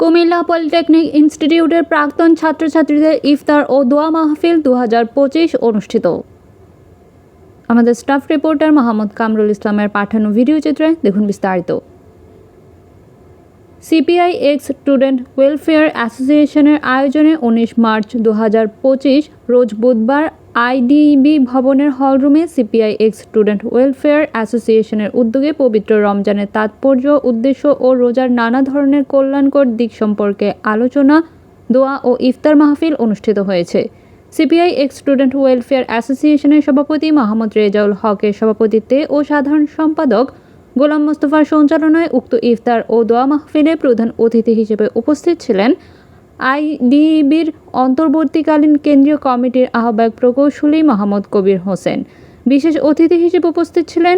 Comilla polytechnic ইনস্টিটিউটের প্রাক্তন ছাত্রছাত্রীদের ইফতার ও দোয়া মাহফিল দু হাজার পঁচিশ অনুষ্ঠিত। আমাদের স্টাফ রিপোর্টার মোহাম্মদ কামরুল ইসলামের পাঠানো ভিডিও চিত্রে দেখুন বিস্তারিত। সিপিআই এক্স স্টুডেন্ট ওয়েলফেয়ার অ্যাসোসিয়েশনের আয়োজনে উনিশ মার্চ দু হাজার পঁচিশ, রোজ বুধবার আইডিবি ভবনের হলরুমে সিপিআই এক্স স্টুডেন্ট ওয়েলফেয়ার অ্যাসোসিয়েশনের উদ্যোগে পবিত্র রমজানের তাৎপর্য, উদ্দেশ্য ও রোজার নানা ধরনের কল্যাণকর দিক সম্পর্কে আলোচনা, দোয়া ও ইফতার মাহফিল অনুষ্ঠিত হয়েছে। সিপিআই এক্স স্টুডেন্ট ওয়েলফেয়ার অ্যাসোসিয়েশনের সভাপতি মোহাম্মদ রেজাউল হকের সভাপতিত্বে ও সাধারণ সম্পাদক গোলাম মোস্তফার সঞ্চালনায় উক্ত ইফতার ও দোয়া মাহফিলে প্রধান অতিথি হিসেবে উপস্থিত ছিলেন আইডিবির অন্তর্বর্তীকালীন কেন্দ্রীয় কমিটির আহ্বায়ক প্রকৌশলী মোহাম্মদ কবির হোসেন। বিশেষ অতিথি হিসেবে উপস্থিত ছিলেন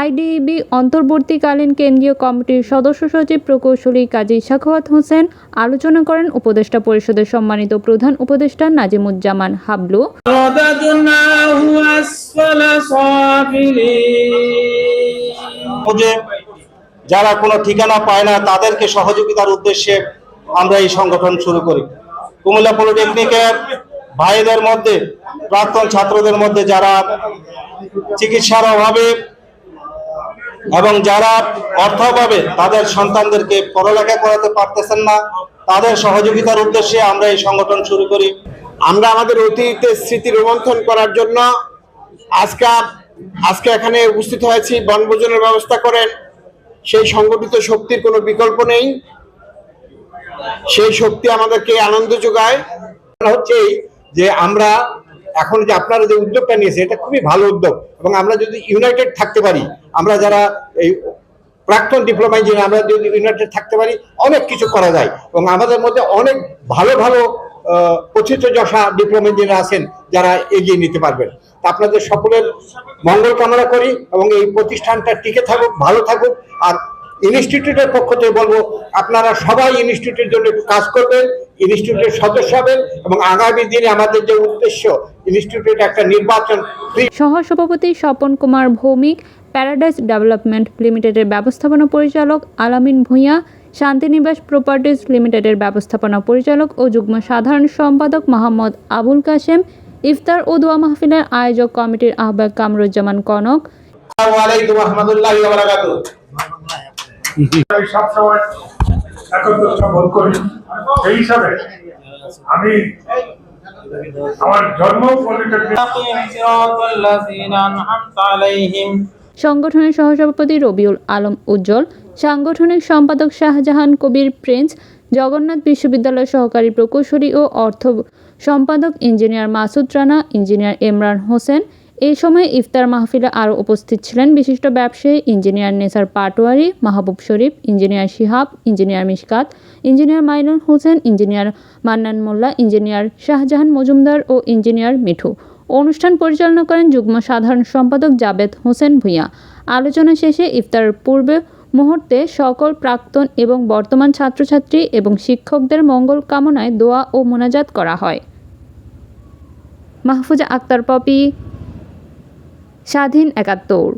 আইডিবি অন্তর্বর্তীকালীন কেন্দ্রীয় কমিটির সদস্য সচিব প্রকৌশলী কাজী শাখাওয়াত হোসেন। আলোচনা করেন উপদেষ্টা পরিষদের সম্মানিত প্রধান উপদেষ্টা নাজিমুজ্জামান হাবলু। যারা কোনো ঠিকানা পায় না, তাদেরকে সহযোগিতার উদ্দেশ্যে আমরা এই সংগঠন শুরু করি। কুমিল্লা পলিটেকনিকের ভাইদের মধ্যে, প্রাক্তন ছাত্রদের মধ্যে যারা চিকিৎসার অভাবে এবং যারা অর্থ অভাবে তাদের সন্তানদেরকে পড়ালেখা করাতে পারতেছেন না, তাদের সহযোগিতার উদ্দেশ্যে আমরা এই সংগঠন শুরু করি। আমরা আমাদের অতীতের স্মৃতি রোমন্থন করার জন্য আজকে আজকে এখানে উপস্থিত হয়েছি, বনভোজনের ব্যবস্থা করেন। সেই সংগঠিত শক্তির কোনো বিকল্প নেই। সেই শক্তি আমাদেরকে আনন্দ যোগায়। হচ্ছে যে আমরা এখন যে আপনারা যে উদ্যোগটা নিয়েছে এটা খুবই ভালো উদ্যোগ। এবং আমরা যদি ইউনাইটেড থাকতে পারি, আমরা যারা এই প্রাক্তন ডিপ্লোমা ইঞ্জিনিয়ার, আমরা যদি ইউনাইটেড থাকতে পারি, অনেক কিছু করা যায়। এবং আমাদের মধ্যে অনেক ভালো ভালো পথিত যশা ডিপ্লোমা ইঞ্জিনিয়ার আছেন যারা এগিয়ে নিতে পারবেন। আপনাদের সকলের মঙ্গল কামনা করি এবং এই প্রতিষ্ঠানটা টিকে থাকুক, ভালো থাকুক। আর ইনস্টিটিউটের পক্ষ থেকে বলব আপনারা সবাই ইনস্টিটিউটের জন্য একটু কাজ করবেন ইনস্টিটিউটের সদস্য হবেন এবং আগামী দিনে আমাদের যে উদ্দেশ্য ইনস্টিটিউট একটা নির্বাচন সহসভাপতি স্বপন কুমার ভৌমিক প্যারাডাইস ডেভেলপমেন্ট লিমিটেডের ব্যবস্থাপনা পরিচালক আলামিন ভূঁইয়া শান্তিনিবাস প্রপার্টিজ লিমিটেডের ব্যবস্থাপনা পরিচালক ও যুগ্ম সাধারণ সম্পাদক মোহাম্মদ আবুল কাশেম ইফতার ও দোয়া মাহফিলের আয়োজক কমিটির আহ্বায়ক কামরুজ্জামান কনক। সংগঠনের সহসভাপতি রবিউল আলম উজ্জ্বল, সাংগঠনিক সম্পাদক শাহজাহান কবির প্রিন্স, জগন্নাথ বিশ্ববিদ্যালয়ের সহকারী প্রকৌশলী ও অর্থ সম্পাদক ইঞ্জিনিয়ার মাসুদ রানা, ইঞ্জিনিয়ার ইমরান হোসেন এই সময় ইফতার মাহফিলে আরও উপস্থিত ছিলেন বিশিষ্ট ব্যবসায়ী engineer Nesar Patwari, Mahbub Sharif, engineer Shihab, engineer Mishkat, engineer Mainul Hossain, engineer Mannan Molla, engineer Shahjahan Majumdar ও ইঞ্জিনিয়ার মিঠু। অনুষ্ঠান পরিচালনা করেন যুগ্ম সাধারণ সম্পাদক জাবেদ হোসেন ভূঁইয়া। আলোচনা শেষে ইফতারের পূর্বে মুহূর্তে সকল প্রাক্তন এবং বর্তমান ছাত্রছাত্রী এবং শিক্ষকদের মঙ্গল কামনায় দোয়া ও মোনাজাত করা হয়। মাহফুজা আক্তার পপি স্বাধীন একাত্তর।